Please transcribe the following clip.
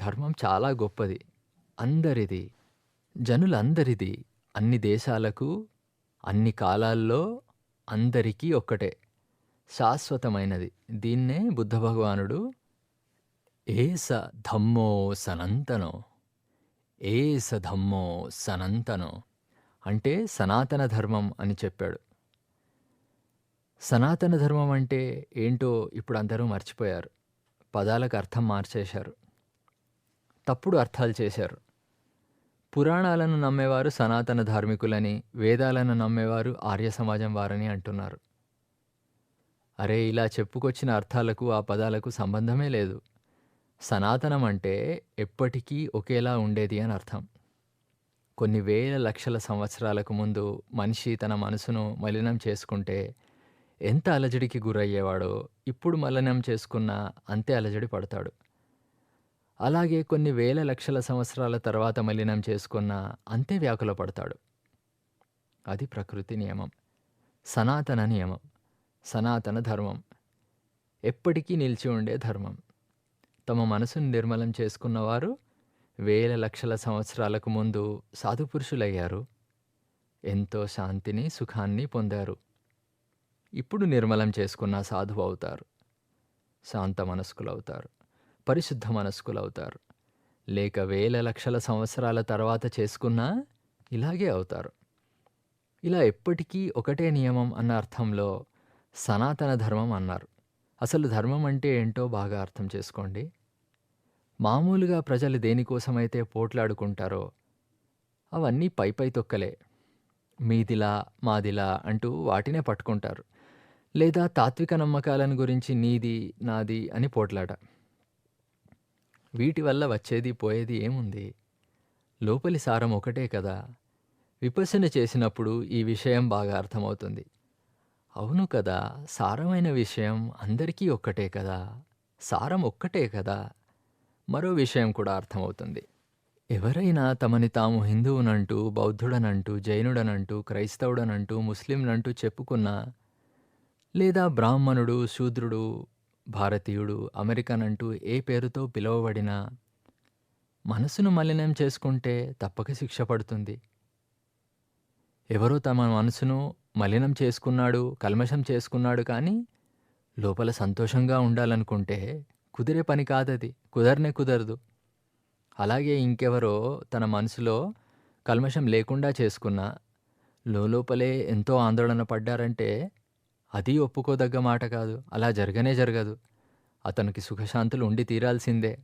ధర్మం చాలా గొప్పది. అందరిది. జనులందరిది. అన్ని దేశాలకు, అన్ని కాలాల్లో అందరికీ ఒక్కటే. శాశ్వతమైనది. దీన్నే బుద్ధ భగవానుడు ఏస ధమ్మో సనంతనో ఏస ధమ్మో సనంతనో అంటే సనాతన ధర్మం అని చెప్పాడు. సనాతన ధర్మం అంటే ఏంటో ఇప్పుడు అందరూ మర్చిపోయారు. పదాలకు అర్థం మార్చేశారు. తప్పుడు అర్థాలు చేశారు. పురాణాలను నమ్మేవారు సనాతన ధార్మికులని, వేదాలను నమ్మేవారు ఆర్య సమాజం వారని అంటున్నారు. అరే ఇలా చెప్పుకొచ్చిన అర్థాలకు ఆ పదాలకు సంబంధమే లేదు. సనాతనం అంటే ఎప్పటికీ ఒకేలా ఉండేది అని అర్థం. కొన్ని వేల లక్షల సంవత్సరాలకు ముందు మనిషి తన మనసును మలినం చేసుకుంటే ఎంత అలజడికి గురయ్యేవాడో ఇప్పుడు మలినం చేసుకున్నా అంతే అలజడి పడతాడు. అలాగే కొన్ని వేల లక్షల సంవత్సరాల తర్వాత మలినం చేసుకున్నా అంతే వ్యాకుల పడతాడు. అది ప్రకృతి నియమం. సనాతన నియమం. సనాతన ధర్మం. ఎప్పటికీ నిలిచి ఉండే ధర్మం. తమ మనసును నిర్మలం చేసుకున్నవారు వేల లక్షల సంవత్సరాలకు ముందు సాధుపురుషులయ్యారు. ఎంతో శాంతిని, సుఖాన్ని పొందారు. ఇప్పుడు నిర్మలం చేసుకున్నా సాధువు అవుతారు. శాంత మనస్కులవుతారు. పరిశుద్ధ మనస్కులవుతారు. లేక వేల లక్షల సంవత్సరాల తర్వాత చేసుకున్నా ఇలాగే అవుతారు. ఇలా ఎప్పటికీ ఒకటే నియమం అన్న అర్థంలో సనాతన ధర్మం అన్నారు. అసలు ధర్మం అంటే ఏంటో బాగా అర్థం చేసుకోండి. మామూలుగా ప్రజలు దేనికోసమైతే పోట్లాడుకుంటారో అవన్నీ పైపై తొక్కలే. మీదిలా, మాదిలా అంటూ వాటినే పట్టుకుంటారు. లేదా తాత్విక నమ్మకాలను గురించి నీది, నాది అని పోట్లాట. వీటి వల్ల వచ్చేది, పోయేది ఏముంది? లోపలి సారం ఒకటే కదా! విపసన చేసినప్పుడు ఈ విషయం బాగా అర్థమవుతుంది. అవును కదా! సారమైన విషయం అందరికీ ఒక్కటే కదా! సారం ఒక్కటే కదా! మరో విషయం కూడా అర్థమవుతుంది. ఎవరైనా తమని తాము హిందువునంటూ, బౌద్ధుడనంటూ, జైనుడనంటూ, క్రైస్తవుడనంటూ, ముస్లింనంటూ చెప్పుకున్నా, లేదా బ్రాహ్మణుడు, శూద్రుడు, భారతీయుడు, అమెరికన్ అంటూ ఏ పేరుతో పిలువబడినా మనసును మలినం చేసుకుంటే తప్పక శిక్ష పడుతుంది. ఎవరో తమ మనసును మలినం చేసుకున్నాడు, కల్మషం చేసుకున్నాడు కానీ లోపల సంతోషంగా ఉండాలనుకుంటే కుదిరే పని కాదది. కుదరనే కుదరదు. అలాగే ఇంకెవరో తన మనసులో కల్మషం లేకుండా చేసుకున్నా లోలోపలే ఎంతో ఆందోళన పడ్డారంటే అది ఒప్పుకోదగ్గ మాట కాదు. అలా జరగనే జరగదు. అతనికి సుఖశాంతులు ఉండి తీరాల్సిందే.